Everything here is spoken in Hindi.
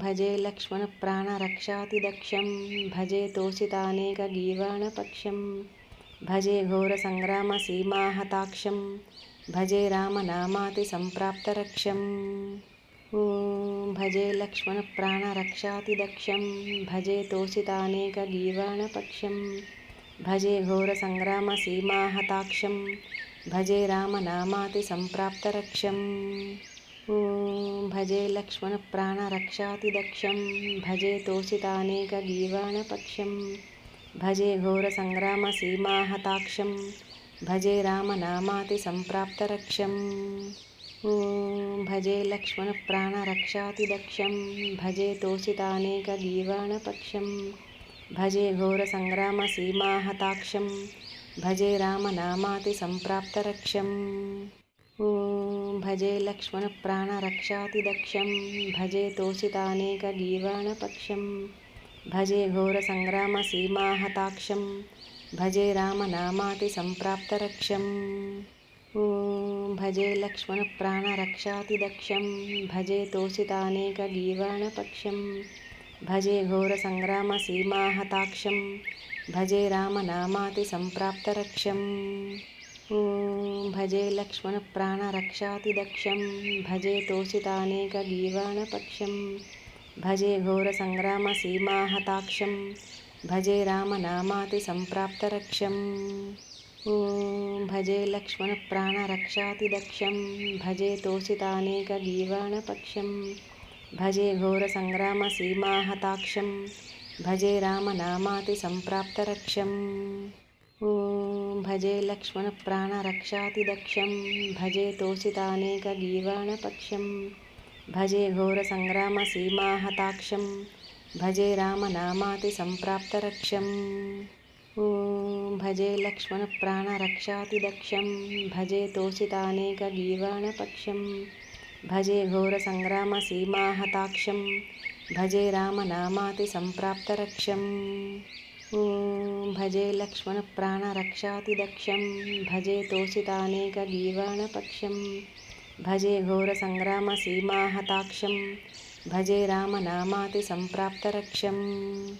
भजे लक्ष्मणप्राणरक्षातिदक्षं, भजे तोषितानेकगीर्वाणपक्षं, भजे घोरसङ्ग्रामसीमाहताक्षं, भजे रामनामातिसम्प्राप्तरक्षम्। भजे लक्ष्मणप्राणरक्षातिदक्षं, भजे तोषितानेकगीर्वाणपक्षं, भजे घोरसङ्ग्रामसीमाहताक्षं, भजे रामनामातिसम्प्राप्तरक्षम्। भजे लक्ष्मणप्राणरक्षातिदक्षं। भजे तोषितानेकगीर्वाणपक्षं भजे घोरसङ्ग्रामसीमाहताक्षं। भजे रामनामातिसम्प्राप्तरक्षम्। ॐ भजे लक्ष्मणप्राणरक्षातिदक्षं। भजे तोषितानेकगीर्वाणपक्षं भजे घोरसङ्ग्रामसीमाहताक्षं। भजे रामनामातिसम्प्राप्तरक्षम्। भजे लक्ष्मणप्राणरक्षातिदक्षं, भजे तोषितानेकगीर्वाणपक्षं, भजे घोरसङ्ग्रामसीमाहताक्षं, भजे रामनामातिसम्प्राप्तरक्षम्। ॐ भजे लक्ष्मणप्राणरक्षातिदक्षं, भजे तोषितानेकगीर्वाणपक्षं, भजे घोरसङ्ग्रामसीमाहताक्षं, भजे रामनामातिसम्प्राप्तरक्षम्। भजे लक्ष्मणप्राणरक्षातिदक्षं, भजे तोषितानेकगीर्वाणपक्षं भजे घोरसङ्ग्रामसीमाहताक्षं, भजे रामनामातिसम्प्राप्तरक्षम् ॐ भजे लक्ष्मणप्राणरक्षातिदक्षं, भजे तोषितानेकगीर्वाणपक्षं भजे घोरसङ्ग्रामसीमाहताक्षं, भजे रामनामातिसम्प्राप्तरक्षम्। भजे लक्ष्मणप्राणरक्षातिदक्षं, भजे तोषितानेकगीर्वाणपक्षं भजे घोरसङ्ग्रामसीमाहताक्षं, भजे रामनामातिसम्प्राप्तरक्षम्। ॐ भजे लक्ष्मणप्राणरक्षातिदक्षं, भजे तोषितानेकगीर्वाणपक्षं भजे घोरसङ्ग्रामसीमाहताक्षं, भजे रामनामातिसम्प्राप्तरक्षम्। भजे लक्ष्मणप्राणरक्षातिदक्षं भजे तोषितानेकगीर्वाणपक्षं भजे घोरसङ्ग्रामसीमाहताक्षं भजे रामनामातिसम्प्राप्तरक्षम्।